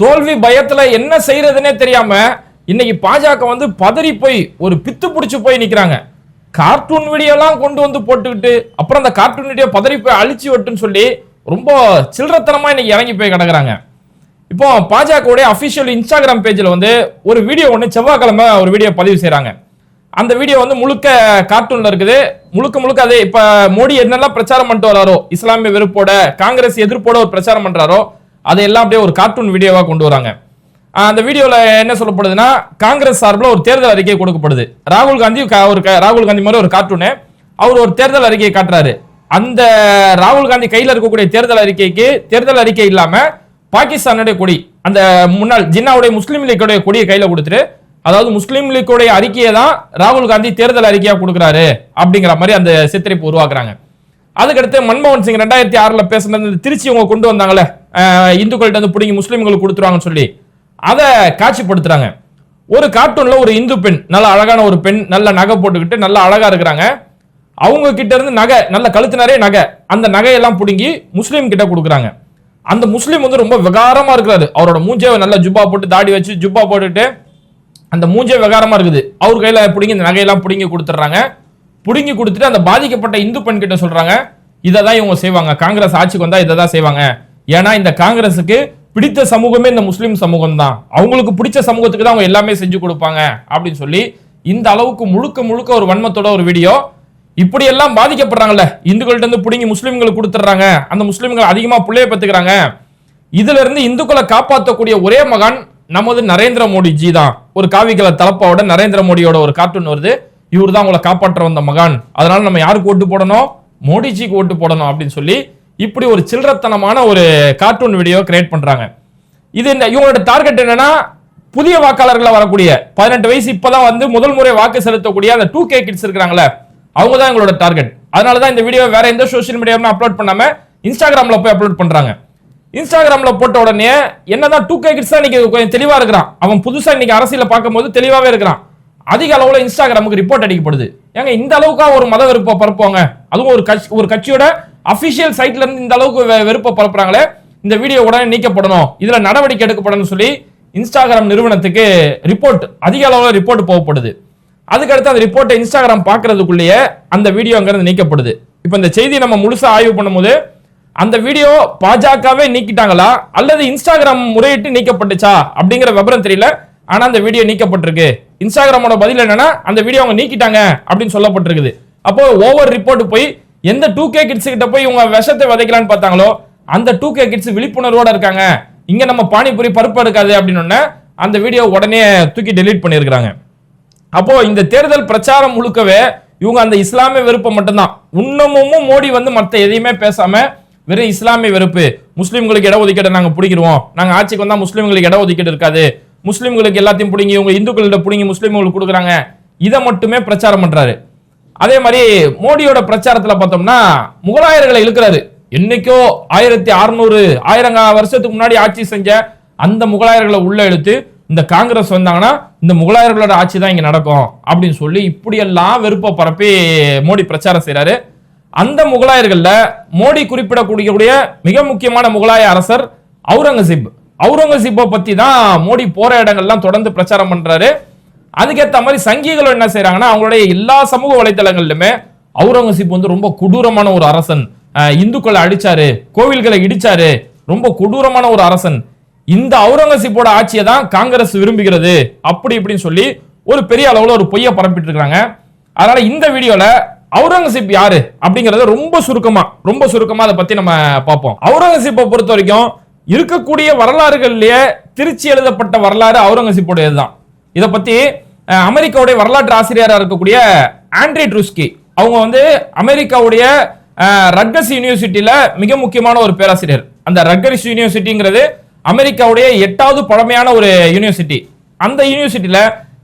தோல்வி பயத்துல என்ன செய்யறதுனே தெரியாம இன்னைக்கு பாஜக வந்து பதறி போய் ஒரு பித்து பிடிச்சு போய் நிக்கிறாங்க. கார்ட்டூன் வீடியோலாம் கொண்டு வந்து போட்டுக்கிட்டு அப்புறம் அந்த கார்ட்டூன் வீடியோ பதறி போய் அழிச்சு விட்டுன்னு சொல்லி ரொம்ப சில்லறத்தனமா இன்னைக்கு இறங்கி போய் கிடக்குறாங்க. இப்போ பாஜகவுடைய அபிஷியல் இன்ஸ்டாகிராம் பேஜில் வந்து ஒரு வீடியோ ஒன்று செவ்வாய்க்கிழமை ஒரு வீடியோ பதிவு செய்கிறாங்க அந்த வீடியோ வந்து முழுக்க கார்ட்டூனில் இருக்குது. முழுக்க முழுக்க அதே இப்போ மோடி என்னெல்லாம் பிரச்சாரம் பண்ணிட்டு வராரோ இஸ்லாமிய வெறுப்போட காங்கிரஸ் எதிர்ப்போட ஒரு பிரச்சாரம் பண்ணுறாரோ அதையெல்லாம் அப்படியே ஒரு கார்ட்டூன் வீடியோவாக கொண்டு வராங்க. அந்த வீடியோவில் என்ன சொல்லப்படுதுன்னா காங்கிரஸ் சார்பில் ஒரு தேர்தல் அறிக்கை கொடுக்கப்படுது. ராகுல் காந்தி ஒரு ராகுல் காந்தி மாதிரி ஒரு கார்ட்டூனு அவர் ஒரு தேர்தல் அறிக்கையை காட்டுறாரு. அந்த ராகுல் காந்தி கையில் இருக்கக்கூடிய தேர்தல் அறிக்கைக்கு தேர்தல் அறிக்கை இல்லாமல் பாகிஸ்தானுடைய கொடி அந்த முன்னாள் ஜின்னாவுடைய முஸ்லீம் லீக்குடைய கொடியை கையில் கொடுத்துட்டு அதாவது முஸ்லீம் லீக்குடைய அறிக்கையை தான் ராகுல் காந்தி தேர்தல் அறிக்கையாக கொடுக்குறாரு அப்படிங்கிற மாதிரி அந்த சித்தரிப்பு உருவாக்குறாங்க. அதுக்கடுத்து மன்மோகன் சிங் ரெண்டாயிரத்தி ஆறுல பேசுனது திருச்சி அவங்க கொண்டு வந்தாங்கல்ல இந்துக்கள்கிட்ட வந்து பிடிங்கி முஸ்லீம்களுக்கு கொடுத்துருவாங்கன்னு சொல்லி அதை காட்சிப்படுத்துறாங்க. ஒரு கார்ட்டூன்ல ஒரு இந்து பெண் நல்ல அழகான ஒரு பெண் நல்ல நகை போட்டுக்கிட்டு நல்ல அழகா இருக்கிறாங்க. அவங்க கிட்ட இருந்து நகை நல்ல கழுத்து நிறைய நகை அந்த நகையெல்லாம் பிடுங்கி முஸ்லீம் கிட்ட கொடுக்குறாங்க. அந்த முஸ்லீம் வந்து ரொம்ப விகாரமா இருக்கிறாரு. அவரோட மூஞ்சே நல்ல ஜுப்பா போட்டு தாடி வச்சு ஜுப்பா போட்டுட்டு அந்த மூஞ்சே விகாரமா இருக்குது. அவர் கையில பிடிங்கி இந்த நகையெல்லாம் பிடுங்கி கொடுத்துட்றாங்க. பிடுங்கி கொடுத்துட்டு அந்த பாதிக்கப்பட்ட இந்து பெண் கிட்ட சொல்றாங்க இதை தான் இவங்க செய்வாங்க. காங்கிரஸ் ஆட்சிக்கு வந்தா இதை தான் செய்வாங்க. ஏன்னா இந்த காங்கிரஸுக்கு பிடித்த சமூகமே இந்த முஸ்லீம் சமூகம் தான் அவங்களுக்கு பிடிச்ச சமூகத்துக்கு தான் அவங்க எல்லாமே செஞ்சு கொடுப்பாங்க அப்படின்னு சொல்லி இந்த அளவுக்கு முழுக்க முழுக்க ஒரு வன்மத்தோட ஒரு வீடியோ. இப்படி எல்லாம் பாதிக்கப்படுறாங்கல்ல இந்துக்கள்கிட்ட இருந்து பிடுங்கி முஸ்லீம்களுக்கு கொடுத்துட்றாங்க. அந்த முஸ்லீம்கள் அதிகமா பிள்ளைய பத்துக்கிறாங்க. இதுல இருந்து இந்துக்களை காப்பாற்றக்கூடிய ஒரே மகான் நமது நரேந்திர மோடி ஜி தான். ஒரு காவிக்கல தலப்பாவோட நரேந்திர மோடியோட ஒரு கார்ட்டூன் வருது. இவர் தான் உங்களை காப்பாற்ற வந்த மகான். அதனால நம்ம யாருக்கு ஓட்டு போடணும்? மோடிஜிக்கு ஓட்டு போடணும் அப்படின்னு சொல்லி இப்படி ஒரு சில்லறத்தனமான ஒரு கார்ட்டூன் வீடியோ கிரியேட் பண்றாங்க. இது இந்த இவங்களோட டார்கெட் என்னன்னா புதிய வாக்காளர்களை வரக்கூடிய பதினெட்டு வயசு இப்பதான் வந்து முதல் முறை வாக்கு செலுத்தக்கூடிய அந்த டூ கே கிட்ஸ் இருக்கிறாங்களே அவங்க தான் எங்களோட டார்கெட் அதனால தான் இந்த வீடியோ வேற எந்த சோஷியல் மீடியாவும் அப்லோட் பண்ணாம இன்ஸ்டாகிராம்ல போய் அப்லோட் பண்றாங்க. இன்ஸ்டாகிராம்ல போட்ட உடனே என்னதான் டூ கே கிட்ஸ் தான் இன்னைக்கு கொஞ்சம் தெளிவா இருக்கிறான். அவன் புதுசா இன்னைக்கு அரசியல பார்க்கும்போது தெளிவாவே இருக்கிறான். அதிக அளவுல இன்ஸ்டாகிராமுக்கு ரிப்போர்ட் அடிக்கப்படுது. ஏங்க இந்த அளவுக்கா ஒரு மத வெறுப்பை பரப்புவாங்க? அதுவும் ஒரு கட்சி ஒரு கட்சியோட அபிஷியல் சைட்ல இருந்து இந்த அளவுக்கு வெறுப்பை பரப்புறாங்களே இந்த வீடியோ உடனே நீக்கப்படணும். இதுல நடவடிக்கை எடுக்கப்படணும்னு சொல்லி இன்ஸ்டாகிராம் நிறுவனத்துக்கு ரிப்போர்ட் அதிக அளவுல ரிப்போர்ட் போகப்படுது. அதுக்கடுத்து அந்த ரிப்போர்ட்டை இன்ஸ்டாகிராம் பார்க்கறதுக்குள்ளேயே அந்த வீடியோ அங்கிருந்து நீக்கப்படுது. இப்போ இந்த செய்தி நம்ம முழுசா ஆய்வு பண்ணும்போது அந்த வீடியோ பாஜகவே நீக்கிட்டாங்களா? அல்லது இன்ஸ்டாகிராம் முறையிட்டு நீக்கப்பட்டுச்சா? அப்படிங்கிற விவரம் தெரியல. ஆனால் அந்த வீடியோ நீக்கப்பட்டிருக்கு. இன்ஸ்டாகிராமோட பதில் என்னன்னா அந்த வீடியோ அவங்க நீக்கிட்டாங்க அப்படின்னு சொல்லப்பட்டிருக்குது. அப்போ ஓவர் ரிப்போர்ட் போய் எந்த டூ கே கிட்ஸ் கிட்ட போய் இவங்க விஷத்தை விதைக்கலான்னு பார்த்தாங்களோ அந்த டூ கே கிட்ஸ் விழிப்புணர்வோட இருக்காங்க. இங்க நம்ம பானிபூரி பருப்பு எடுக்காது அப்படின்னு அந்த வீடியோ உடனே தூக்கி டெலீட் பண்ணியிருக்கிறாங்க. அப்போ இந்த தேர்தல் பிரச்சாரம் முழுக்கவே இவங்க அந்த இஸ்லாமிய வெறுப்பை மட்டும்தான். இன்னமும் மோடி வந்து மற்ற எதையுமே பேசாம வெறும் இஸ்லாமிய வெறுப்பு. முஸ்லீம்களுக்கு இடஒதுக்கீடு நாங்க பிடிக்கிறோம் நாங்க ஆட்சிக்கு வந்தா முஸ்லீம்களுக்கு இடஒதுக்கீடு இருக்காது. முஸ்லீம்களுக்கு எல்லாத்தையும் பிடிங்கி இவங்க இந்துக்கள்கிட்ட பிடிங்கி முஸ்லீம்களுக்கு கொடுக்குறாங்க. இதை மட்டுமே பிரச்சாரம் பண்றாரு. அதே மாதிரி மோடியோட பிரச்சாரத்துல பார்த்தோம்னா முகலாயர்களை இழுக்கிறாரு. என்னைக்கோ ஆயிரத்தி அறுநூறு ஆயிரம் வருஷத்துக்கு முன்னாடி ஆட்சி செஞ்ச அந்த முகலாயர்களை உள்ள இழுத்து இந்த காங்கிரஸ் வந்தாங்கன்னா இந்த முகலாயர்களோட ஆட்சி தான் இங்க நடக்கும் அப்படின்னு சொல்லி இப்படியெல்லாம் வெறுப்பை பரப்பி மோடி பிரச்சாரம் செய்கிறாரு அந்த முகலாயர்களில் மோடி குறிப்பிடக்கூடிய மிக முக்கியமான முகலாய அரசர் அவுரங்கசீப் அவுரங்கசீப்பை பத்தி தான் மோடி போற இடங்கள்லாம் தொடர்ந்து பிரச்சாரம் பண்றாரு. அதுக்கேத்த மாதிரி சங்கிகளும் என்ன செய்கிறாங்கன்னா அவங்களுடைய எல்லா சமூக வலைதளங்கள்லுமே அவுரங்கசீப் வந்து ரொம்ப கொடூரமான ஒரு அரசன். இந்துக்களை அடிச்சாரு கோவில்களை இடிச்சாரு ரொம்ப கொடூரமான ஒரு அரசன். இந்த அவுரங்கசீப்போட ஆட்சியை தான் காங்கிரஸ் விரும்புகிறது அப்படி இப்படின்னு சொல்லி ஒரு பெரிய அளவுல ஒரு பொய்யை பரப்பிட்டு இருக்காங்க அதனால இந்த வீடியோல அவுரங்கசீப் யாரு அப்படிங்கறத ரொம்ப சுருக்கமா ரொம்ப சுருக்கமா அதை பத்தி நம்ம பார்ப்போம். அவுரங்கசீப்பை பொறுத்த வரைக்கும் இருக்கக்கூடிய வரலாறுகள்லயே திருச்சி எழுதப்பட்ட வரலாறு அவுரங்கசீப்போடையதுதான். இதை பத்தி அமெரிக்காவுடைய வரலாற்று ஆசிரியராக இருக்கக்கூடிய ஆண்ட்ரி ட்ரூஸ்கி அவங்க வந்து அமெரிக்காவுடைய ரக்கஸ் யூனிவர்சிட்டியில மிக முக்கியமான ஒரு பேராசிரியர். அந்த ரட்கஸ் யூனிவர்சிட்டிங்கிறது அமெரிக்காவுடைய எட்டாவது பழமையான ஒரு யூனிவர்சிட்டி. அந்த யூனிவர்சிட்டியில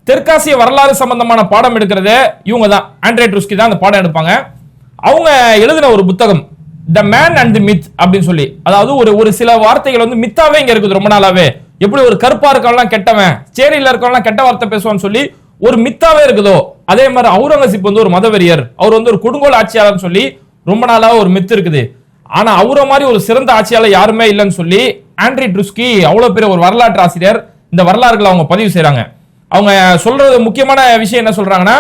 தெற்காசிய வரலாறு சம்பந்தமான பாடம் எடுக்கிறது இவங்க தான் ஆண்ட்ரே ட்ரூஸ்கி தான் அந்த பாடம் எடுப்பாங்க. அவங்க எழுதின ஒரு புத்தகம் the man and the myth அப்படின்னு சொல்லி. அதாவது ஒரு ஒரு சில வார்த்தைகள் வந்து மித்தாவே இங்க இருக்குது ரொம்ப நாளாவே. எப்படி ஒரு கருப்பா இருக்கவன்லாம் கெட்டவன் சேரியில இருக்கவன்லாம் கெட்ட வார்த்தை பேசுவான்னு சொல்லி ஒரு மித்தாவே இருக்குதோ அதே மாதிரி அவுரங்கசீப் வந்து ஒரு மதவெறியர். அவர் வந்து ஒரு கொடுங்கோல் ஆட்சியாளர்னு சொல்லி ரொம்ப நாளாக ஒரு மித்து இருக்குது. ஆனா அவரை மாதிரி ஒரு சிறந்த ஆட்சியாளர் யாருமே இல்லைன்னு சொல்லி ஆண்ட்ரி ட்ருஸ்கி அவ்வளவு பெரிய ஒரு வரலாற்று ஆசிரியர் இந்த வரலாறுகளை அவங்க பதிவு செய்யறாங்க அவங்க சொல்றது முக்கியமான விஷயம் என்ன சொல்றாங்கன்னா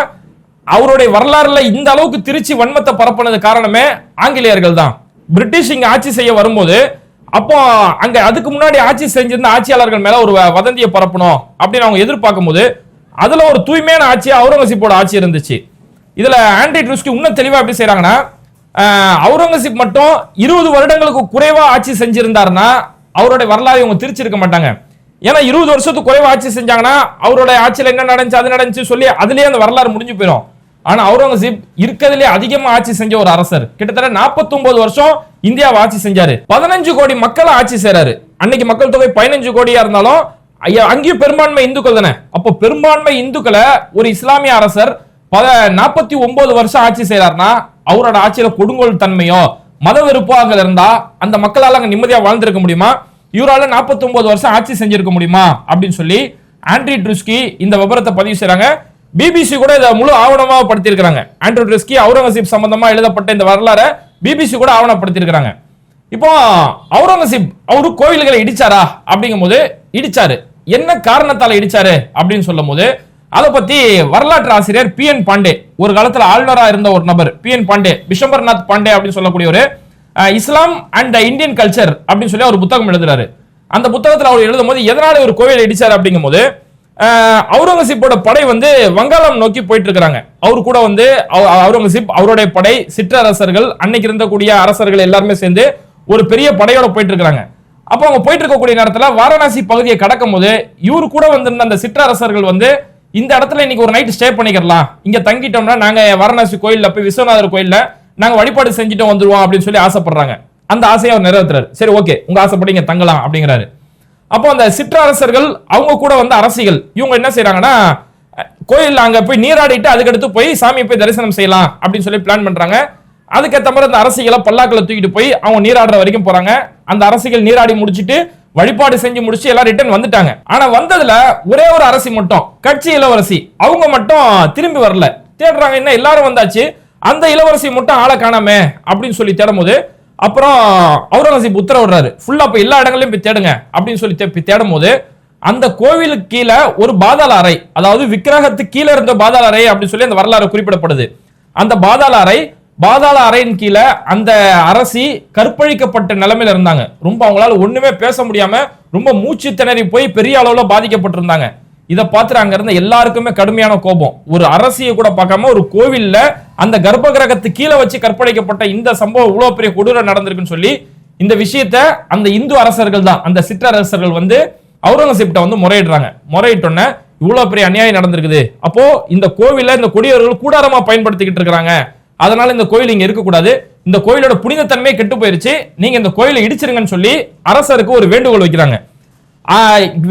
அவருடைய வரலாறுல இந்த அளவுக்கு திருச்சி வன்மத்தை பரப்புனது காரணமே ஆங்கிலேயர்கள் தான். பிரிட்டிஷ் இங்க ஆட்சி செய்ய வரும்போது அப்போ அங்க அதுக்கு முன்னாடி ஆட்சி செஞ்சிருந்த ஆட்சியாளர்கள் மேல ஒரு வதந்தியை பரப்பணும் அப்படின்னு அவங்க எதிர்பார்க்கும் போது அதுல ஒரு தூய்மையான ஆட்சி அவுரங்கசீப்போட ஆட்சி இருந்துச்சு. இதுல ஆண்டி ட்ரூஸ்கி இன்னும் தெளிவா எப்படி செய்யறாங்கன்னா அவுரங்கசீப் மட்டும் இருபது வருடங்களுக்கு குறைவா ஆட்சி செஞ்சிருந்தாருன்னா அவருடைய வரலாறு இவங்க திருச்சிருக்க மாட்டாங்க. ஏன்னா இருபது வருஷத்துக்கு குறைவா ஆட்சி செஞ்சாங்கன்னா அவருடைய ஆட்சியில் என்ன நடந்துச்சு அது நடந்துச்சு சொல்லி அதுலயே அந்த வரலாறு முடிஞ்சு போயிடும். ஆனா அவுரங்கசீப் இருக்கிறதுலே அதிகமா ஆட்சி செஞ்ச ஒரு அரசர். கிட்டத்தட்ட 49 வருஷம் இந்தியாவை ஆட்சி செஞ்சாரு. பதினஞ்சு கோடி மக்களை ஆட்சி செய்யறாரு அன்னைக்கு மக்கள் தொகை பதினஞ்சு கோடியா இருந்தாலும் ஐயா, அங்கேயும் பெரும்பான்மை இந்துக்கள் தானே? அப்போ பெரும்பான்மை இந்துக்களை ஒரு இஸ்லாமிய அரசர் பத நாற்பத்தி ஒன்பது வருஷம் ஆட்சி செய்யறாருன்னா அவரோட ஆட்சியில கொடுங்கோல் தன்மையோ மத வெறுப்பாக இருந்தா அந்த மக்களால் அங்க நிம்மதியா வாழ்ந்திருக்க முடியுமா? இவரால் நாற்பத்தி ஒன்பது வருஷம் ஆட்சி செஞ்சிருக்க முடியுமா? அப்படின்னு சொல்லி ஆண்ட்ரி ட்ருஸ்கி இந்த விபரத்தை பதிவு செய்யறாங்க பிபிசி கூட இதை முழு ஆவணமாக படுத்தியிருக்கிறாங்க. ஆண்ட்ரி ட்ரிஸ்கி அவுரங்கசீப் சம்பந்தமா எழுதப்பட்ட இந்த வரலாறை பிபிசி கூட ஆவணப்படுத்தியிருக்கிறாங்க. இப்போ அவுரங்கசீப் அவரு கோவில்களை இடிச்சாரா? அப்படிங்கும்போது இடிச்சாரு. என்ன காரணத்தால இடிச்சாரு? அப்படின்னு சொல்லும் போது அதை பத்தி வரலாற்று ஆசிரியர் பி என் பாண்டே ஒரு காலத்துல ஆளுநராக இருந்த ஒரு நபர் பி என் பாண்டே பிஷம்பர்நாத் பாண்டே அப்படின்னு சொல்லக்கூடிய ஒரு இஸ்லாம் அண்ட் இந்தியன் கல்ச்சர் அப்படின்னு சொல்லி அவர் புத்தகம் எழுதுறாரு. அந்த புத்தகத்தில் அவர் எழுதும் போது எதனால ஒரு கோவில் இடிச்சார் அப்படிங்கும்போது போது அவுரங்கசீப்போட படை வந்து வங்காளம் நோக்கி போயிட்டு இருக்கிறாங்க அவரு கூட வந்து அவுரங்கசீப் அவருடைய படை சிற்றரசர்கள் அன்னைக்கு இருந்தக்கூடிய அரசர்கள் எல்லாருமே சேர்ந்து ஒரு பெரிய படையோட போயிட்டு இருக்கிறாங்க அப்போ அவங்க போயிட்டு இருக்கக்கூடிய நேரத்தில் வாரணாசி பகுதியை கடக்கும் போது இவரு கூட வந்திருந்த அந்த சிற்றரசர்கள் வந்து இந்த இடத்துல இன்னைக்கு ஒரு நைட் ஸ்டே பண்ணிக்கிறலாம். இங்க தங்கிட்டோம்னா நாங்க வாரணாசி கோயில்ல போய் விஸ்வநாதர் கோயில்ல நாங்க வழிபாடு செஞ்சுட்டு வந்துருவோம் அப்படின்னு சொல்லி ஆசைப்படுறாங்க. அந்த ஆசையை அவர் நிறைவேற்றுறாரு. சரி ஓகே உங்க ஆசைப்படி இங்க தங்கலாம் அப்படிங்கிறாரு. அப்போ அந்த சிற்றரசர்கள் அவங்க கூட வந்த அரசிகள் இவங்க என்ன செய்யறாங்கன்னா கோயில் அங்க போய் நீராடிட்டு அதுக்கடுத்து போய் சாமியை போய் தரிசனம் செய்யலாம் அப்படின்னு சொல்லி பிளான் பண்றாங்க. அதுக்கேற்ற மாதிரி அந்த அரசிகளை பல்லாக்களை தூக்கிட்டு போய் அவங்க நீராடுற வரைக்கும் போறாங்க. அந்த அரசிகள் நீராடி முடிச்சுட்டு வழிபாடு செஞ்சு முடிச்சு எல்லாம் ரிட்டர்ன் வந்துட்டாங்க. ஆனா வந்ததுல ஒரே ஒரு அரசி மட்டும் கட்சி இளவரசி. அவங்க மட்டும் திரும்பி வரல. தேடுறாங்க என்ன எல்லாரும் வந்தாச்சு. அந்த இளவரசி மட்டும் ஆளை காணாமே அப்படின்னு சொல்லி தேடும்போது அப்புறம் அவுரங்கசீப் உத்தரவிடுறாரு. ஃபுல்லா போய் எல்லா இடங்களையும் போய் தேடுங்க அப்படின்னு சொல்லி தேடும் போது அந்த கோவிலுக்கு கீழே ஒரு பாதாள அறை அதாவது விக்கிரகத்துக்கு கீழே இருந்த பாதாள அறை அப்படின்னு சொல்லி அந்த வரலாறு குறிப்பிடப்படுது. அந்த பாதாள அறை பாதாள அறையின் கீழே அந்த அரசி கற்பழிக்கப்பட்ட நிலைமையில இருந்தாங்க. ரொம்ப அவங்களால ஒண்ணுமே பேச முடியாம ரொம்ப மூச்சு திணறி போய் பெரிய அளவுல பாதிக்கப்பட்டிருந்தாங்க. இதை பார்த்துட்டு அங்க இருந்த எல்லாருக்குமே கடுமையான கோபம். ஒரு அரசியை கூட பார்க்காம ஒரு கோவில்ல அந்த கர்ப்ப கிரகத்து கீழே வச்சு கற்பழிக்கப்பட்ட இந்த சம்பவம் இவ்வளவு பெரிய கொடூரம் நடந்திருக்குன்னு சொல்லி இந்த விஷயத்த அந்த இந்து அரசர்கள் தான் அந்த சிற்றரசர்கள் வந்து அவுரங்கசீப்ட வந்து முறையிடுறாங்க. முறையிட்டோன்னே இவ்வளவு பெரிய அநியாயம் நடந்திருக்குது. அப்போ இந்த கோவில இந்த கொடியவர்கள் கூடாரமா பயன்படுத்திக்கிட்டு இருக்கிறாங்க. அதனால இந்த கோயில் இங்க இருக்கக்கூடாது. இந்த கோயிலோட புனிதத்தன்மை கெட்டு போயிருச்சு. நீங்க இந்த கோயிலை இடிச்சிருங்கன்னு சொல்லி அரசருக்கு ஒரு வேண்டுகோள் வைக்கிறாங்க.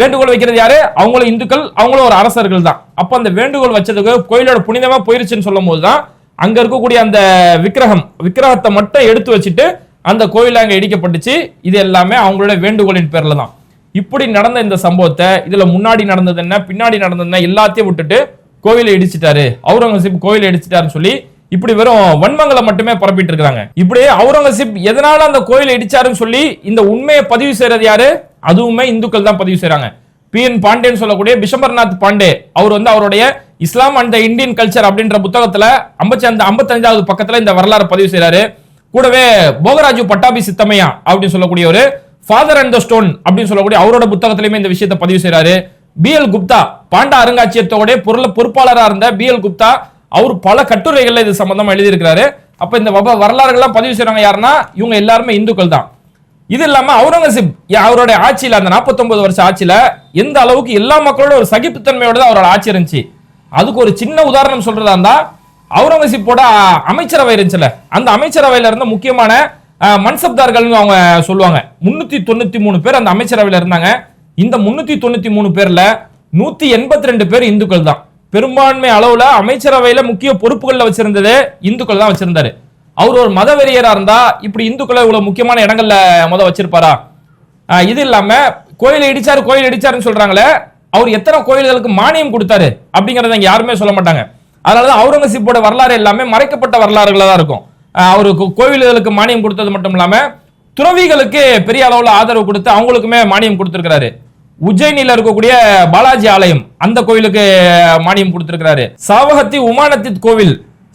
வேண்டுகோள் வைக்கிறது யாரு? அவங்களும் இந்துக்கள் அவங்களும் ஒரு அரசர்கள் தான். அப்ப அந்த வேண்டுகோள் வச்சதுக்கு கோயிலோட புனிதமா போயிருச்சுன்னு சொல்லும் போதுதான் அங்க இருக்கக்கூடிய அந்த விக்கிரகம் விக்கிரகத்தை மட்டும் எடுத்து வச்சுட்டு அந்த கோயில் அங்க இடிக்கப்பட்டுச்சு. இது எல்லாமே அவங்களோட வேண்டுகோளின் பேர்ல தான் இப்படி நடந்த இந்த சம்பவத்தை இதுல முன்னாடி நடந்தது என்ன பின்னாடி நடந்தது என்ன எல்லாத்தையும் விட்டுட்டு கோவிலை இடிச்சிட்டாரு. அவுரங்கசீப் கோவிலை இடிச்சிட்டாருன்னு சொல்லி இப்படி வெறும் வன்மங்களை மட்டுமே பரப்பிட்டு இருக்காங்க இப்படி அவுரங்கசீப் எதனால அந்த கோயிலை இடிச்சாருன்னு சொல்லி இந்த உண்மையை பதிவு செய்யறது யாரு? அதுவுமே இந்துக்கள் தான் பதிவு செய்யறாங்க பி என் பாண்டேன்னு சொல்லக்கூடிய பிஷம்பர்நாத் பாண்டே அவர் வந்து அவருடைய இஸ்லாம் அண்ட் இந்தியன் கல்ச்சர் அப்படின்ற புத்தகத்துல ஐம்பத்தி அந்த ஐம்பத்தஞ்சாவது பக்கத்துல இந்த வரலாறு பதிவு செய்யறாரு கூடவே போகராஜு பட்டாபி சித்தமையா அப்படின்னு சொல்லக்கூடிய ஒரு ஃபாதர் அண்ட் த ஸ்டோன் அப்படின்னு சொல்லக்கூடிய அவரோட புத்தகத்திலுமே இந்த விஷயத்தை பதிவு செய்யறாரு பி எல் குப்தா பாண்டா அருங்காட்சியகத்தோடைய பொருள் பொறுப்பாளராக இருந்த பி எல் குப்தா அவர் பல கட்டுரைகள்ல இது சம்பந்தமா எழுதியிருக்கிறாரு. அப்ப இந்த வரலாறுகள்லாம் பதிவு செய்யறாங்க யாருன்னா இவங்க எல்லாருமே இந்துக்கள் தான். இது இல்லாம அவுரங்கசீப் யா- அவருடைய ஆட்சியில அந்த 49 வருஷ ஆட்சியில எந்த அளவுக்கு எல்லா மக்களோட ஒரு சகிப்புத்தன்மையோட தான் அவரோட ஆட்சி இருந்துச்சு. அதுக்கு ஒரு சின்ன உதாரணம் சொல்றதா இருந்தா அவுரங்கசீப்போட அமைச்சரவை இருந்துச்சுல அந்த அமைச்சரவையில இருந்த முக்கியமான மன்சப்தார்கள் மன்சப்தார்கள்னு அவங்க சொல்லுவாங்க. முன்னூத்தி தொண்ணூத்தி மூணு பேர் அந்த அமைச்சரவையில இருந்தாங்க. இந்த முன்னூத்தி தொண்ணூத்தி மூணு பேர்ல நூத்தி எண்பத்தி ரெண்டு பேர் இந்துக்கள் தான். பெரும்பான்மை அளவுல அமைச்சரவையில முக்கிய பொறுப்புகள்ல வச்சிருந்தது இந்துக்கள் தான் வச்சிருந்தாரு. அவர் ஒரு மதவெறியரா இருந்தா இப்படி இந்துக்களை இவ்வளவு முக்கியமான இடங்கள்ல முத வச்சிருப்பாரா? இது இல்லாம கோயிலை இடிச்சாரு கோயில் இடிச்சாருன்னு சொல்றாங்களே அவர் எத்தனை கோயில்களுக்கு மானியம் கொடுத்தாரு அப்படிங்கறத யாருமே சொல்ல மாட்டாங்க. அதனாலதான் அவுரங்கசீப்போட வரலாறு எல்லாமே மறைக்கப்பட்ட வரலாறுகளாக தான் இருக்கும். அவருக்கு கோவில்களுக்கு மானியம் கொடுத்தது மட்டும் இல்லாம துறவிகளுக்கு பெரிய அளவில் ஆதரவு கொடுத்து அவங்களுக்குமே மானியம் கொடுத்திருக்கிறாரு. உஜ்ஜயினில இருக்கக்கூடிய பாலாஜி ஆலயம் அந்த கோவிலுக்கு மானியம் கொடுத்திருக்கிறாரு. சாவகத்தி உமானத்தித் கோவில்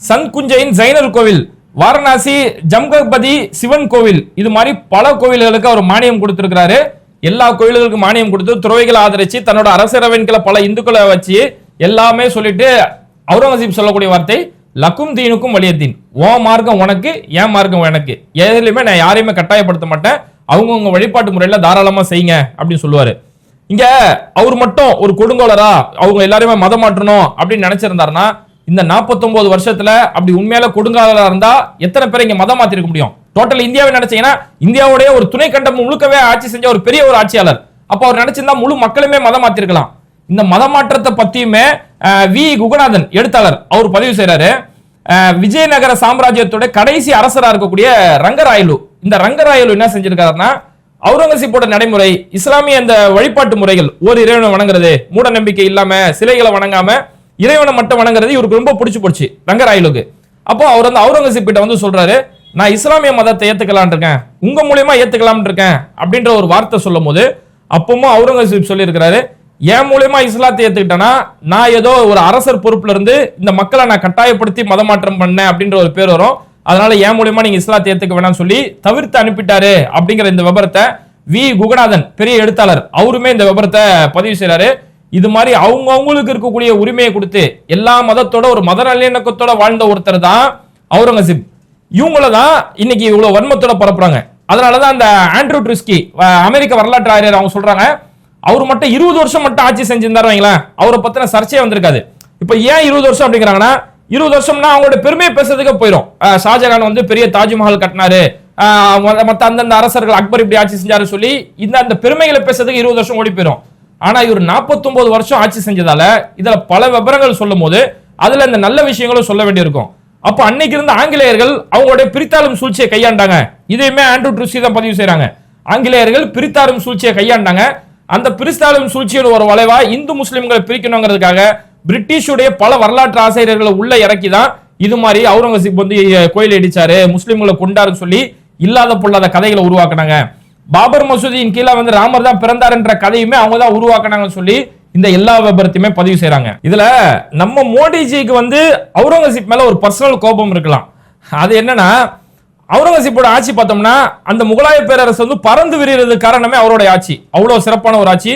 சன்குஞ்சைன் ஜைனர் கோவில் வாரணாசி ஜம்கபதி சிவன் கோவில் இது மாதிரி பல கோவில்களுக்கு அவர் மானியம் கொடுத்திருக்கிறாரு. எல்லா கோயில்களுக்கும் மானியம் கொடுத்து துறவைகளை ஆதரிச்சு தன்னோட அரசரவன்களை பல இந்துக்களை வச்சு எல்லாமே சொல்லிட்டு அவுரங்கசீப் சொல்லக்கூடிய வார்த்தை லக்கும் தீனுக்கும் வலியத்தீன் ஓ மார்க்கம் உனக்கு என் மார்க்கம் எனக்கு. எதுலையுமே நான் யாரையுமே கட்டாயப்படுத்த மாட்டேன். அவங்கவுங்க வழிபாட்டு முறையில் தாராளமாக செய்யுங்க அப்படின்னு சொல்லுவார். இங்கே அவர் மட்டும் ஒரு கொடுங்கோலரா? அவங்க எல்லாருமே மதம் மாற்றணும் அப்படின்னு நினச்சிருந்தாருன்னா இந்த 49 வருஷத்துல அப்படி உண்மையில கொடுங்காலா இருந்தா எத்தனை பேர் இங்க மதம் மாத்திருக்க முடியும்? டோட்டல் இந்தியாவை நினைச்சீங்கன்னா இந்தியாவுடைய ஒரு துணை கண்டம் முழுக்கவே ஆட்சி செஞ்ச ஒரு பெரிய ஒரு ஆட்சியாளர். அப்ப அவர் நினைச்சிருந்தா முழு மக்களுமே மதம் மாத்திருக்கலாம் இந்த மதமாற்றத்தை பத்தியுமே வி. குகநாதன் எழுத்தாளர் அவர் பதிவு செய்யறாரு விஜயநகர சாம்ராஜ்யத்தோட கடைசி அரசராக இருக்கக்கூடிய ரங்கராயலு. இந்த ரங்கராயலு என்ன செஞ்சிருக்காருன்னா அவுரங்கசீப்போட நடைமுறை இஸ்லாமிய அந்த வழிபாட்டு முறைகள் ஒரு இறைவனை வணங்குறது மூட நம்பிக்கை இல்லாம சிலைகளை வணங்காம இறைவனை மட்டும் வணங்குறது இவருக்கு ரொம்ப பிடிச்சி போச்சு ரங்கராயலுக்கு. அப்போ அவர் வந்து அவுரங்கசீப் கிட்ட வந்து சொல்றாரு நான் இஸ்லாமிய மதத்தை ஏத்துக்கலாம்னு இருக்கேன். உங்க மூலியமா ஏத்துக்கலாம் இருக்கேன். அப்படின்ற ஒரு வார்த்தை சொல்லும் போது அப்பவும் அவுரங்கசீப் சொல்லியிருக்கிறாரு என் மூலியமா இஸ்லாத்தை ஏத்துக்கிட்டேன்னா நான் ஏதோ ஒரு அரசர் பொறுப்புல இருந்து இந்த மக்களை நான் கட்டாயப்படுத்தி மதமாற்றம் பண்ணேன் அப்படின்ற ஒரு பேர் வரும். அதனால என் மூலியமா நீங்க இஸ்லாத்தை ஏத்துக்க வேணாம்னு சொல்லி தவிர்த்து அனுப்பிட்டாரு அப்படிங்கிற இந்த விபரத்தை வி. குகநாதன் பெரிய எழுத்தாளர் அவருமே இந்த விபரத்தை பதிவு செய்யறாரு இது மாதிரி அவங்க அவங்களுக்கு இருக்கக்கூடிய உரிமையை கொடுத்து எல்லா மதத்தோட ஒரு மத நல்லிணக்கத்தோட வாழ்ந்த ஒருத்தர் தான் அவுரங்கசீப். இவங்கள தான் இன்னைக்கு இவ்வளவு வன்மத்தோட பரப்புறாங்க அதனாலதான் அந்த ஆண்ட்ரூ ட்ரிஸ்கி அமெரிக்க வரலாற்று ஆரியர் அவங்க சொல்றாங்க அவர் மட்டும் இருபது வருஷம் மட்டும் ஆட்சி செஞ்சிருந்தாரு வைங்களேன் அவரை பத்தின சர்ச்சையே வந்திருக்காது. இப்ப ஏன் இருபது வருஷம் அப்படிங்கிறாங்கன்னா இருபது வருஷம்னா அவங்களோட பெருமையை பேசுறதுக்கு போயிடும் ஷாஜகான் வந்து பெரிய தாஜ்மஹால் கட்டினாரு. மற்ற அந்தந்த அரசர்கள் அக்பர் இப்படி ஆட்சி செஞ்சாரு சொல்லி இந்த அந்த பெருமைகளை பேசுறதுக்கு இருபது வருஷம் ஓடி போயிடும் ஆனா இவர் 49 வருஷம் ஆட்சி செஞ்சதால இதுல பல விவரங்கள் சொல்லும் போது அதுல இந்த நல்ல விஷயங்களும் சொல்ல வேண்டியிருக்கும். அப்ப அன்னைக்கு இருந்த ஆங்கிலேயர்கள் அவங்களுடைய பிரித்தாளும் சூழ்ச்சியை கையாண்டாங்க. இதையுமே ஆண்ட்ரூ ட்ரூசி தான் பதிவு செய்யறாங்க ஆங்கிலேயர்கள் பிரித்தாளும் சூழ்ச்சியை கையாண்டாங்க. அந்த பிரித்தாளும் சூழ்ச்சியோட ஒரு வளைவா இந்து முஸ்லிம்களை பிரிக்கணுங்கிறதுக்காக பிரிட்டிஷுடைய பல வரலாற்று ஆசிரியர்களை உள்ள இறக்கி தான் இது மாதிரி அவுரங்கசீப் வந்து கோயில் இடிச்சாரு முஸ்லிம்களை கொண்டாருன்னு சொல்லி இல்லாத பொல்லாத கதைகளை உருவாக்குனாங்க. பாபர் மசூதியின் கீழே வந்து ராமர் தான் பிறந்தாருன்ற கதையுமே அவங்க தான் உருவாக்குனாங்கன்னு சொல்லி இந்த எல்லா விபரத்தையுமே பதிவு செய்யறாங்க இதுல நம்ம மோடிஜிக்கு வந்து அவுரங்கசீப் மேல ஒரு பர்சனல் கோபம் இருக்கலாம். அது என்னன்னா அவுரங்கசீப்போட ஆட்சி பார்த்தோம்னா அந்த முகலாய பேரரசு வந்து பறந்து விரிகிறது காரணமே அவருடைய ஆட்சி. அவ்வளவு சிறப்பான ஒரு ஆட்சி.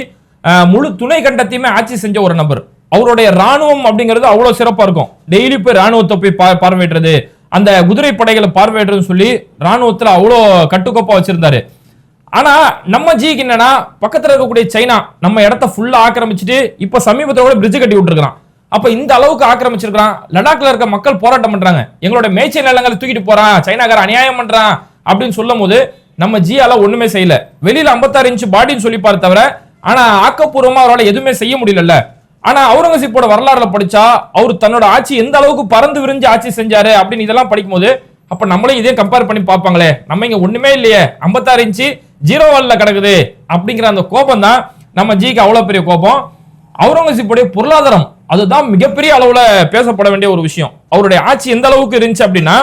முழு துணை கண்டத்தையுமே ஆட்சி செஞ்ச ஒரு நபர். அவருடைய ராணுவம் அப்படிங்கிறது அவ்வளவு சிறப்பா இருக்கும். டெய்லி போய் ராணுவத்தை போய் பா- பார்வையிடுறது அந்த குதிரை படைகளை பார்வையிடுறதுன்னு சொல்லி ராணுவத்துல அவ்வளோ கட்டுக்கோப்பா வச்சிருந்தாரு. ஆனா நம்ம ஜிக்கு என்னன்னா பக்கத்துல இருக்கக்கூடிய சைனா நம்ம இடத்த ஃபுல்லா ஆக்கிரமிச்சிட்டு இப்ப சமீபத்தில் கூட பிரிட்ஜ் கட்டி விட்டுருக்கான் அப்ப இந்த அளவுக்கு ஆக்கிரமிச்சிருக்கான் லடாக்ல இருக்க மக்கள் போராட்டம் பண்றாங்க. எங்களோட மேய்ச்சல் நிலங்களை தூக்கிட்டு போறான். சைனாக்கார அநியாயம் பண்றான் அப்படின்னு சொல்லும் போது நம்ம ஜியால ஒண்ணுமே செய்யல. வெளியில ஐம்பத்தாறு இன்ச்சு பாடின்னு சொல்லி தவிர ஆனா ஆக்கப்பூர்வமா அவரால் எதுவுமே செய்ய முடியல ஆனா அவுரங்கசீப்போட வரலாறுல படிச்சா அவர் தன்னோட ஆட்சி எந்த அளவுக்கு பறந்து விரிஞ்சு ஆட்சி செஞ்சாரு அப்படின்னு இதெல்லாம் படிக்கும்போது அப்ப நம்மளே இதே கம்பேர் பண்ணி பார்ப்பாங்களே. நம்ம இங்க ஒண்ணுமே இல்லையே. 56 இன்ச்சு ஜீரோ வால்ல கிடக்குது அப்படிங்கிற அந்த கோபம் தான் நம்ம ஜிக்கு அவ்வளோ பெரிய கோபம். அவுரங்கசீப்புடைய பொருளாதாரம் அதுதான் மிகப்பெரிய அளவில் பேசப்பட வேண்டிய ஒரு விஷயம். அவருடைய ஆட்சி எந்த அளவுக்கு இருந்துச்சு அப்படின்னா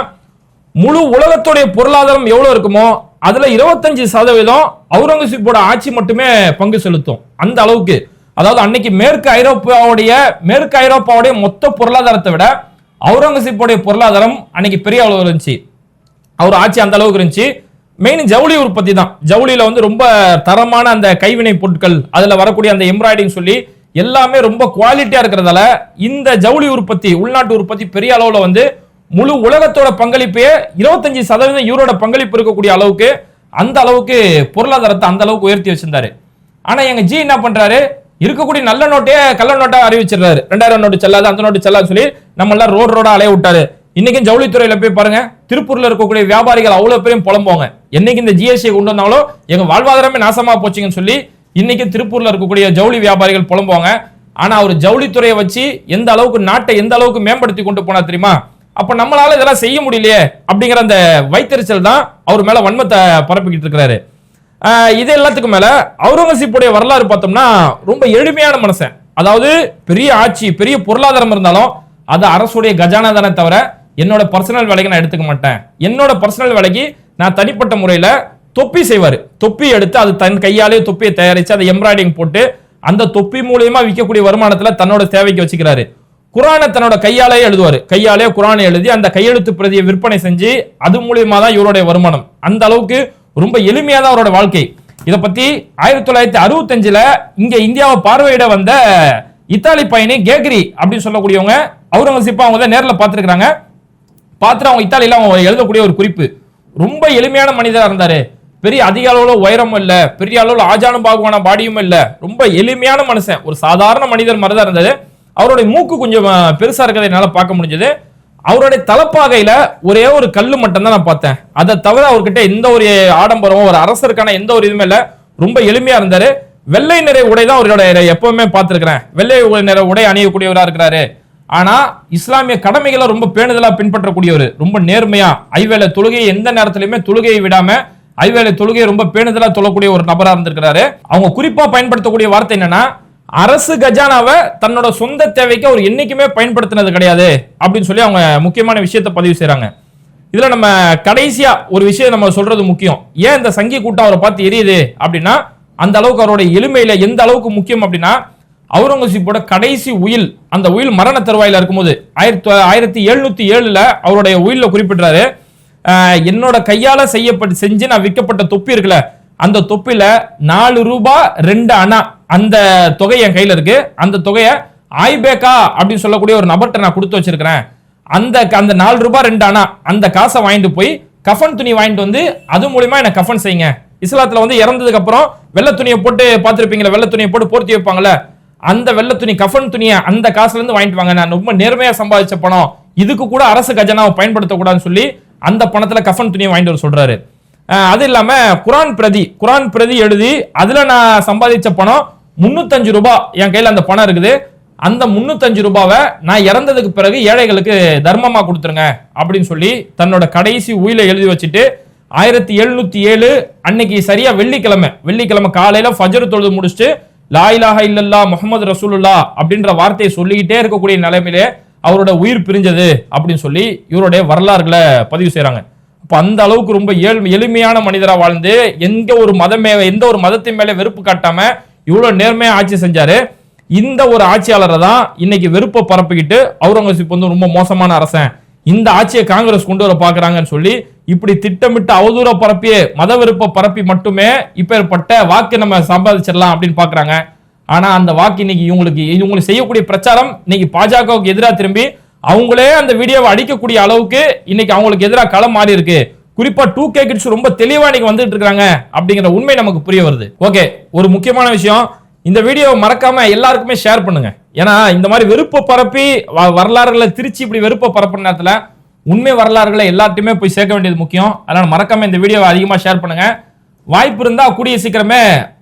முழு உலகத்துடைய பொருளாதாரம் எவ்வளோ இருக்குமோ அதில் இருபத்தஞ்சு சதவீதம் அவுரங்கசீப்போட ஆட்சி மட்டுமே பங்கு செலுத்தும். அந்த அளவுக்கு. அதாவது அன்னைக்கு மேற்கு ஐரோப்பாவுடைய மேற்கு ஐரோப்பாவுடைய மொத்த பொருளாதாரத்தை விட அவுரங்கசீப்போடைய பொருளாதாரம் அன்னைக்கு பெரிய அளவு இருந்துச்சு. அவர் ஆட்சி அந்த அளவுக்கு இருந்துச்சு. மெயின் ஜவுளி உற்பத்தி தான். ஜவுளியில வந்து ரொம்ப தரமான அந்த கைவினை பொருட்கள் அதுல வரக்கூடிய அந்த எம்ப்ராய்டிங் சொல்லி எல்லாமே ரொம்ப குவாலிட்டியா இருக்கிறதால இந்த ஜவுளி உற்பத்தி உள்நாட்டு உற்பத்தி பெரிய அளவுல வந்து முழு உலகத்தோட பங்களிப்பே இருபத்தஞ்சு சதவீதம் யூரோட பங்களிப்பு இருக்கக்கூடிய அளவுக்கு அந்த அளவுக்கு பொருளாதாரத்தை அந்த அளவுக்கு உயர்த்தி வச்சிருந்தாரு. ஆனா எங்க ஜி என்ன பண்றாரு? இருக்கக்கூடிய நல்ல நோட்டையே கள்ள நோட்டா அறிவிச்சிடுறாரு. ரெண்டாயிரம் நோட்டு செல்லாது அந்த நோட்டு செல்லாது சொல்லி நம்ம எல்லாம் ரோடு ரோடா அலைய விட்டாரு. இன்னைக்கும் ஜவுளித்துறையில போய் பாருங்க திருப்பூர்ல இருக்கக்கூடிய வியாபாரிகள் அவ்வளவு பேரும் புலம்புவாங்க. என்னைக்கு இந்த ஜிஎஸ்டி கொண்டு வந்தாங்களோ எங்க வாழ்வாதாரமே நாசமா போச்சுங்கன்னு சொல்லி இன்னைக்கு திருப்பூர்ல இருக்கக்கூடிய ஜவுளி வியாபாரிகள் புலம்புவாங்க. ஆனா அவர் ஜவுளித்துறையை வச்சு எந்த அளவுக்கு நாட்டை எந்த அளவுக்கு மேம்படுத்தி கொண்டு போனா தெரியுமா? அப்ப நம்மளால இதெல்லாம் செய்ய முடியலையே அப்படிங்கிற அந்த வைத்தறிச்சல் தான் அவர் மேல வன்மத்தை பரப்பிக்கிட்டு இருக்கிறாரு. இது எல்லாத்துக்கும் மேல அவுரங்கசீப்புடைய வரலாறு பார்த்தோம்னா ரொம்ப எளிமையான மனுஷன். அதாவது பெரிய ஆட்சி பெரிய பொருளாதாரம் இருந்தாலும் அது அரசுடைய கஜானா தானே தவிர என்னோட பர்சனல் வேலைக்கு நான் எடுத்துக்க மாட்டேன். என்னோட பர்சனல் வேலைக்கு நான் தனிப்பட்ட முறையில் தொப்பி செய்வார். தொப்பி எடுத்து அது தன் கையாலே தொப்பியை தயாரித்து அதை எம்ப்ராய்டிங் போட்டு அந்த தொப்பி மூலியமா விற்கக்கூடிய வருமானத்தில் தன்னோட தேவைக்கு வச்சுக்கிறாரு. குரானை தன்னோட கையாலே எழுதுவார். கையாலே குரானை எழுதி அந்த கையெழுத்து பிரதியை விற்பனை செஞ்சு அது மூலியமா தான் இவருடைய வருமானம். அந்த அளவுக்கு ரொம்ப எளிமையாக தான் அவரோட வாழ்க்கை. இதை பத்தி ஆயிரத்தி தொள்ளாயிரத்தி அறுபத்தஞ்சுல இங்க இந்தியாவை பார்வையிட வந்த இத்தாலி பயணி கேக்ரி அப்படின்னு சொல்லக்கூடியவங்க அவுரங்கசீப்பா அவங்க தான் நேரில் பார்த்துருக்குறாங்க. பார்த்துட்டு அவங்க இத்தாலியில் அவங்க எழுதக்கூடிய ஒரு குறிப்பு. ரொம்ப எளிமையான மனிதராக இருந்தாரு. பெரிய அதிக அளவில் உயரமும் இல்லை பெரிய அளவில் ஆஜானும் பாகுவான பாடியும் இல்லை. ரொம்ப எளிமையான மனுஷன். ஒரு சாதாரண மனிதர் மாதிரி தான் இருந்தது அவருடைய மூக்கு கொஞ்சம் பெருசாக இருக்கிறத என்னால் பார்க்க முடிஞ்சது. அவருடைய தலப்பாகையில் ஒரே ஒரு கல் மட்டும்தான் நான் பார்த்தேன். அதை தவிர அவர்கிட்ட எந்த ஒரு ஆடம்பரமும் ஒரு அரசருக்கான எந்த ஒரு இதுவுமே இல்லை. ரொம்ப எளிமையாக இருந்தார். வெள்ளை நிறை உடை தான் அவரோட எப்பவுமே பார்த்துருக்கிறேன். வெள்ளை நிற உடை அணியக்கூடியவராக இருக்கிறாரு. ஆனா இஸ்லாமிய கடமைகளை ரொம்ப பேணுதலா பின்பற்றக்கூடியவர் ரொம்ப நேர்மையா ஐவேளை தொழுகையை எந்த நேரத்திலுமே தொழுகையை விடாம ஐவேளை தொழுகையை ரொம்ப பேணுதலா தொழக்கூடிய ஒரு நபரா இருந்திருக்கிறாரு. அவங்க குறிப்பா பயன்படுத்தக்கூடிய வார்த்தை என்னன்னா அரசு கஜானாவை தன்னோட சொந்த தேவைக்கு அவர் என்னைக்குமே பயன்படுத்தினது கிடையாது அப்படின்னு சொல்லி அவங்க முக்கியமான விஷயத்தை பதிவு செய்கிறாங்க இதுல நம்ம கடைசியா ஒரு விஷயம் நம்ம சொல்றது முக்கியம். ஏன் இந்த சங்கி கூட்டம் அவரை பார்த்து எரியுது அப்படின்னா அந்த அளவுக்கு அவருடைய எளிமையில எந்த அளவுக்கு முக்கியம் அப்படின்னா அவுரங்கசீப்போட கடைசி உயில் அந்த உயில் மரண தருவாயில இருக்கும்போது ஆயிரத்தி ஆயிரத்தி எழுநூத்தி ஏழுல அவருடைய உயில குறிப்பிடுறாரு. என்னோட கையால செய்யப்பட்டு செஞ்சு நான் விற்கப்பட்ட தொப்பி இருக்குல்ல அந்த தொப்பில நாலு ரூபாய் ரெண்டு அணா அந்த தொகை என் கையில இருக்கு. அந்த தொகையை ஆய்பேக்கா அப்படின்னு சொல்லக்கூடிய ஒரு நபர்கிட்ட நான் கொடுத்து வச்சிருக்கிறேன். அந்த அந்த நாலு ரூபாய் ரெண்டு அணா அந்த காசை வாங்கிட்டு போய் கஃபன் துணி வாங்கிட்டு வந்து அது மூலியமா எனக்கு கஃபன் செய்யுங்க. இஸ்லாத்துல வந்து இறந்ததுக்கு அப்புறம் வெள்ளை துணியை போட்டு பார்த்துருப்பீங்களா வெள்ளை துணியை போட்டு போர்த்தி வைப்பாங்களே அந்த வெள்ள துணி கஃபன் துணியை அந்த காசுல இருந்து வாங்கிட்டு வாங்க. நான் ரொம்ப நேர்மையா சம்பாதிச்ச பணம். இதுக்கு கூட அரசு கஜனாவை பயன்படுத்தக்கூடாதுன்னு சொல்லி அந்த பணத்துல கஃபன் துணியை வாங்கிட்டு வர சொல்றாரு. அது இல்லாம குரான் பிரதி குரான் பிரதி எழுதி அதுல நான் சம்பாதிச்ச பணம் முன்னூத்தஞ்சு ரூபாய் என் கையில அந்த பணம் இருக்குது. அந்த முன்னூத்தஞ்சு ரூபாவை நான் இறந்ததுக்கு பிறகு ஏழைகளுக்கு தர்மமா கொடுத்துருங்க அப்படின்னு சொல்லி தன்னோட கடைசி உயில எழுதி வச்சுட்டு ஆயிரத்தி எழுநூத்தி ஏழு அன்னைக்கு சரியா வெள்ளிக்கிழமை வெள்ளிக்கிழமை காலையில ஃபஜர் தொழுது முடிச்சுட்டு லாயிலாக இல்லல்லா முஹம்மது ரசூலுல்லா அப்படின்ற வார்த்தையை சொல்லிக்கிட்டே இருக்கக்கூடிய நிலைமையிலே அவரோட உயிர் பிரிஞ்சது அப்படின்னு சொல்லி இவருடைய வரலாறுகளை பதிவு செய்கிறாங்க இப்போ அந்த அளவுக்கு ரொம்ப ஏழ் எளிமையான மனிதராக வாழ்ந்து எந்த ஒரு மதமே எந்த ஒரு மதத்தின் மேலே வெறுப்பு காட்டாமல் இவ்வளோ நேர்மையாக ஆட்சி செஞ்சார். இந்த ஒரு ஆட்சியாளரை தான் இன்னைக்கு வெறுப்பை பரப்பிக்கிட்டு அவுரங்கசீப் வந்து ரொம்ப மோசமான அரசன் இந்த ஆட்சியை காங்கிரஸ் கொண்டு வர பாக்குறாங்கன்னு சொல்லி இப்படி திட்டமிட்டு அவதூற பரப்பிய மத விருப்ப பரப்பி மட்டுமே இப்பேற்பட்ட வாக்கு நம்ம சம்பாதிச்சிடலாம் அப்படின்னு பாக்குறாங்க ஆனா அந்த வாக்கு இன்னைக்கு இவங்களுக்கு இவங்களுக்கு செய்யக்கூடிய பிரச்சாரம் இன்னைக்கு பாஜகவுக்கு எதிராக திரும்பி அவங்களே அந்த வீடியோவை அடிக்கக்கூடிய அளவுக்கு இன்னைக்கு அவங்களுக்கு எதிராக களம் மாறி இருக்கு. குறிப்பா டூ கே கிட்ஸ் ரொம்ப தெளிவா இன்னைக்கு வந்துட்டு இருக்காங்க அப்படிங்கிற உண்மை நமக்கு புரிய வருது. ஓகே ஒரு முக்கியமான விஷயம் இந்த வீடியோவை மறக்காம எல்லாருக்குமே ஷேர் பண்ணுங்க. ஏன்னா இந்த மாதிரி வெறுப்பை பரப்பி வ- வரலாறுகளை திருச்சி இப்படி வெறுப்பை பரப்புற நேரத்தில் உண்மை வரலாறுகளை எல்லாத்தையுமே போய் சேர்க்க வேண்டியது முக்கியம். அதனால் மறக்காம இந்த வீடியோவை அதிகமாக ஷேர் பண்ணுங்க. வாய்ப்பு இருந்தால் கூடிய சீக்கிரமே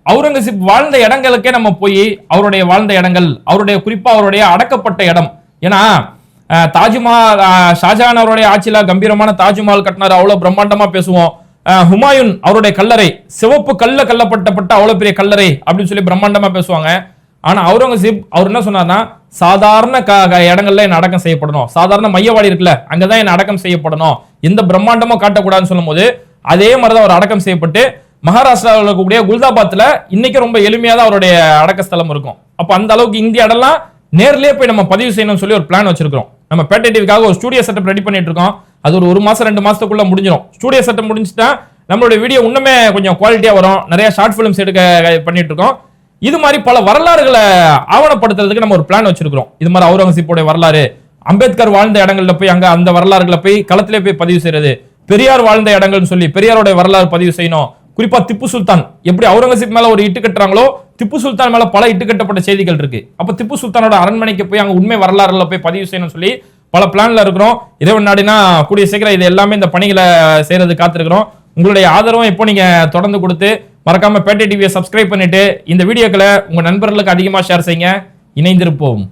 அவுரங்கசீப் வாழ்ந்த இடங்களுக்கே நம்ம போய் அவருடைய வாழ்ந்த இடங்கள் அவருடைய குறிப்பாக அவருடைய அடக்கப்பட்ட இடம். ஏன்னா தாஜ்மஹால் ஷாஜஹான் அவருடைய ஆட்சியில் கம்பீரமான தாஜ்மஹால் கட்டினார். அவ்வளோ பிரம்மாண்டமாக பேசுவோம். ஹுமாயூன் அவருடைய கல்லறை சிவப்பு கல்ல கல்லப்பட்டப்பட்ட அவ்வளோ பெரிய கல்லறை அப்படின்னு சொல்லி பிரம்மாண்டமாக பேசுவாங்க. ஆனால் அவுரங்கசீப் அவர் என்ன சொன்னார்னா சாதாரண க- க- இடங்கள்ல என்ன அடக்கம் செய்யப்படணும். சாதாரண மையவாடி இருக்குல்ல அங்கதான் என்ன அடக்கம் செய்யப்படணும். எந்த பிரம்மாண்டமும் காட்டக்கூடாதுன்னு சொல்லும்போது அதே மாதிரி தான் அவர் அடக்கம் செய்யப்பட்டு மகாராஷ்டிராவில் இருக்கக்கூடிய குல்தாபாத்தில் இன்னைக்கு ரொம்ப எளிமையாக தான் அவருடைய அடக்க ஸ்தலம் இருக்கும். அப்போ அந்த அளவுக்கு இந்திய இடம்லாம் நேர்லயே போய் நம்ம பதிவு செய்யணும்னு சொல்லி ஒரு பிளான் வச்சிருக்கோம் நம்ம பேட்டை டிவிக்காக ஒரு ஸ்டூடியோ செட்டப் ரெடி பண்ணிட்டு இருக்கோம். அது ஒரு ஒரு மாதம் ரெண்டு மாதத்துக்குள்ளே முடிஞ்சிடும் ஸ்டூடியோ செட்டப் முடிஞ்சுட்டா நம்மளுடைய வீடியோ இன்னுமே கொஞ்சம் குவாலிட்டியாக வரும். நிறைய ஷார்ட் ஃபிலிம்ஸ் எடுக்க பண்ணிட்டு இருக்கோம். இது மாதிரி பல வரலாறுகளை ஆவணப்படுத்துறதுக்கு நம்ம ஒரு பிளான் வச்சிருக்கிறோம். இது மாதிரி அவுரங்கசீப்போட வரலாறு அம்பேத்கர் வாழ்ந்த இடங்கள்ல போய் அங்க அந்த வரலாறுகளை போய் களத்திலே போய் பதிவு செய்யறது பெரியார் வாழ்ந்த இடங்கள்னு சொல்லி பெரியாரோட வரலாறு பதிவு செய்யணும். குறிப்பா திப்பு சுல்தான் எப்படி அவுரங்கசீப் மேல ஒரு இட்டு கட்டுறாங்களோ திப்பு சுல்தான் மேல பல இட்டு கட்டப்பட்ட செய்திகள் இருக்கு. அப்ப திப்பு சுல்தானோட அரண்மனைக்கு போய் அங்க உண்மை வரலாறுல போய் பதிவு செய்யணும்னு சொல்லி பல பிளான்ல இருக்கிறோம். இறைவன் நாடினா கூடிய சீக்கிரம் இது எல்லாமே இந்த பணிகளை செய்யறது காத்திருக்கிறோம். உங்களுடைய ஆதரவும் எப்போ நீங்க தொடர்ந்து கொடுத்து மறக்காம பேட்டை டிவியை சப்ஸ்கிரைப் பண்ணிட்டு இந்த வீடியோக்களை உங்க நண்பர்களுக்கு அதிகமா ஷேர் செய்யுங்க. இணைந்திருப்போம்.